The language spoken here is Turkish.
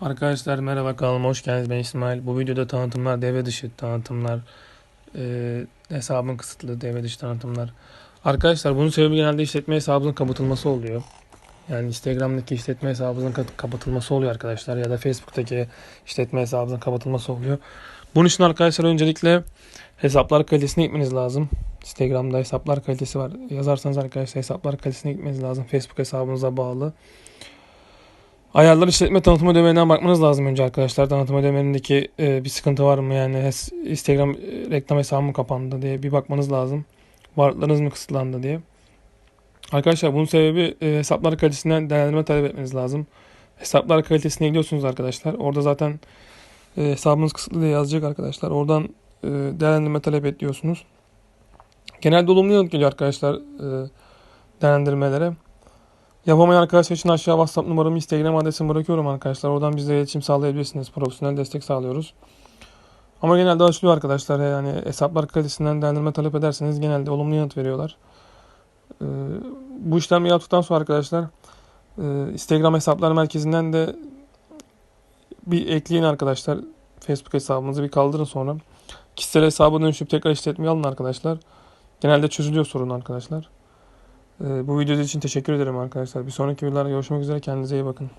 Arkadaşlar merhaba kanalıma hoş geldiniz. Ben İsmail. Bu videoda tanıtımlar, devre dışı tanıtımlar, e, hesabın kısıtlı devre dışı tanıtımlar. Arkadaşlar bunun sebebi genelde işletme hesabınızın kapatılması oluyor. Yani Instagram'daki işletme hesabınızın kapatılması oluyor arkadaşlar ya da Facebook'taki işletme hesabınızın kapatılması oluyor. Bunun için arkadaşlar öncelikle hesaplar kalitesine gitmeniz lazım. Instagram'da hesaplar kalitesi var. Yazarsanız arkadaşlar hesaplar kalitesine gitmeniz lazım. Facebook hesabınıza bağlı. Ayarlar işletme tanıtım ödemeliğinden bakmanız lazım önce arkadaşlar. Tanıtım ödemelerindeki e, bir sıkıntı var mı? Yani Instagram e, reklam hesabı mı kapandı diye bir bakmanız lazım. Varlıklarınız mı kısıtlandı diye. Arkadaşlar bunun sebebi e, hesaplar kalitesinden değerlendirme talep etmeniz lazım. Hesaplar kalitesine gidiyorsunuz arkadaşlar. Orada zaten e, hesabınız kısıtlı diye yazacak arkadaşlar. Oradan e, değerlendirme talep ediyorsunuz. Genelde olumlu yanıt geliyor arkadaşlar e, değerlendirmelere. Yapamayan arkadaşlar için aşağı WhatsApp numaramı, Instagram adresimi bırakıyorum arkadaşlar. Oradan bizle iletişim sağlayabilirsiniz. Profesyonel destek sağlıyoruz. Ama genelde açılıyor arkadaşlar. Yani hesaplar kalitesinden değerlendirme talep ederseniz genelde olumlu yanıt veriyorlar. Ee, bu işlemi yaptıktan sonra arkadaşlar e, Instagram hesaplar merkezinden de bir ekleyin arkadaşlar. Facebook hesabınızı bir kaldırın sonra. Kişisel hesaba dönüşüp tekrar işletmeye alın arkadaşlar. Genelde çözülüyor sorun arkadaşlar. Ee, bu video için teşekkür ederim arkadaşlar. Bir sonraki videolarda görüşmek üzere. Kendinize iyi bakın.